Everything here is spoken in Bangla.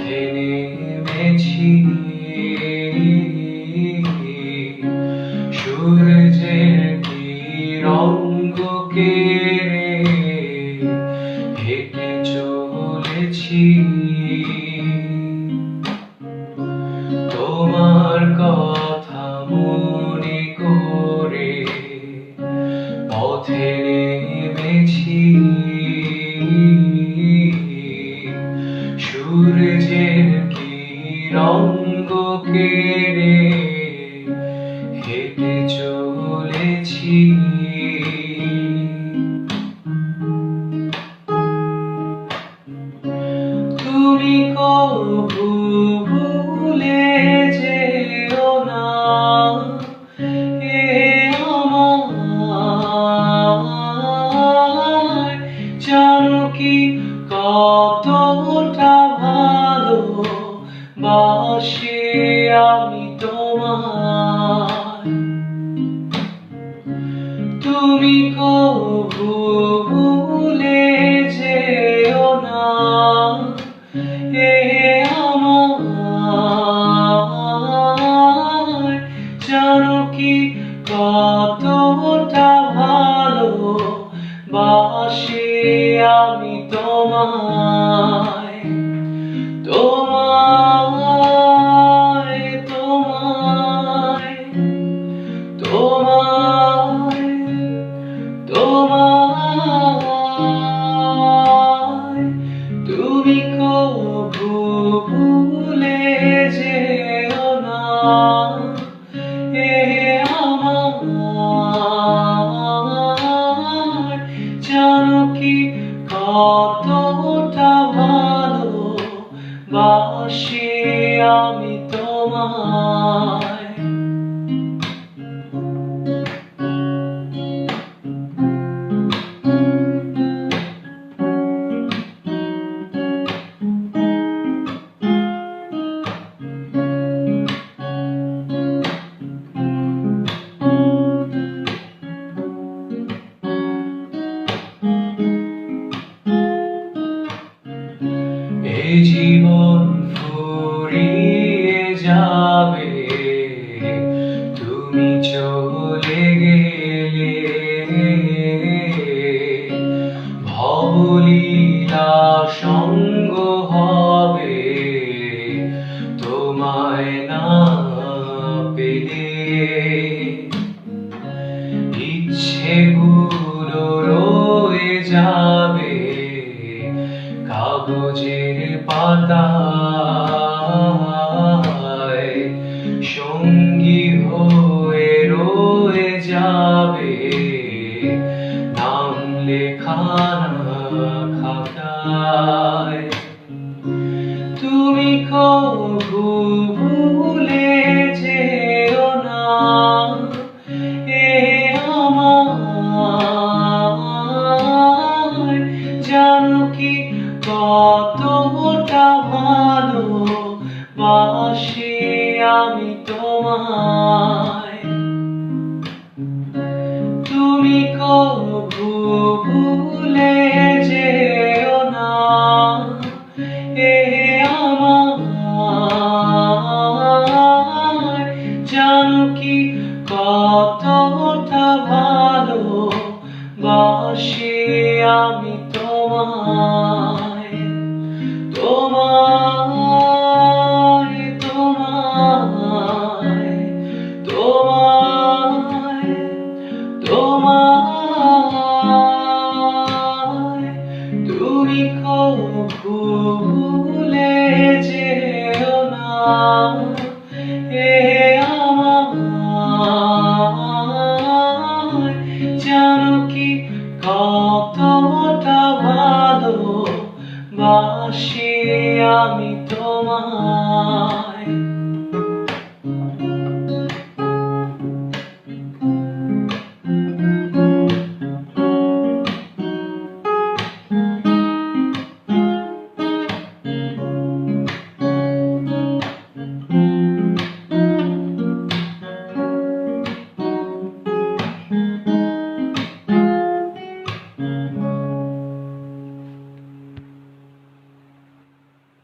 পথে নেমেছি। সূর্যের কিরঙ্গকে হেঁটে চলেছি। তোমার কথা মনে করে পথে কিরঙ্গকে হেঁটে চলেছি। তুমি কবু আমি তোমার তুমি কবু ভুলে যেও না কি কতটা জীবন ফুরিয়ে যাবে। তুমি চলে গেলে ভবলীলা সঙ্গ হবে। তোমায় না পেলে ইচ্ছেগুলো রয়ে যাবে। কাগজের পাতায় সঙ্গী হয়ে রয়ে যাবে। নাম লেখানা খাতায়। তুমি কবু ভুলে যেও না। এ আমার জানো কি কতটা ভালো বাসি আমি তোমায়। তুমি কবু আমি তোমায়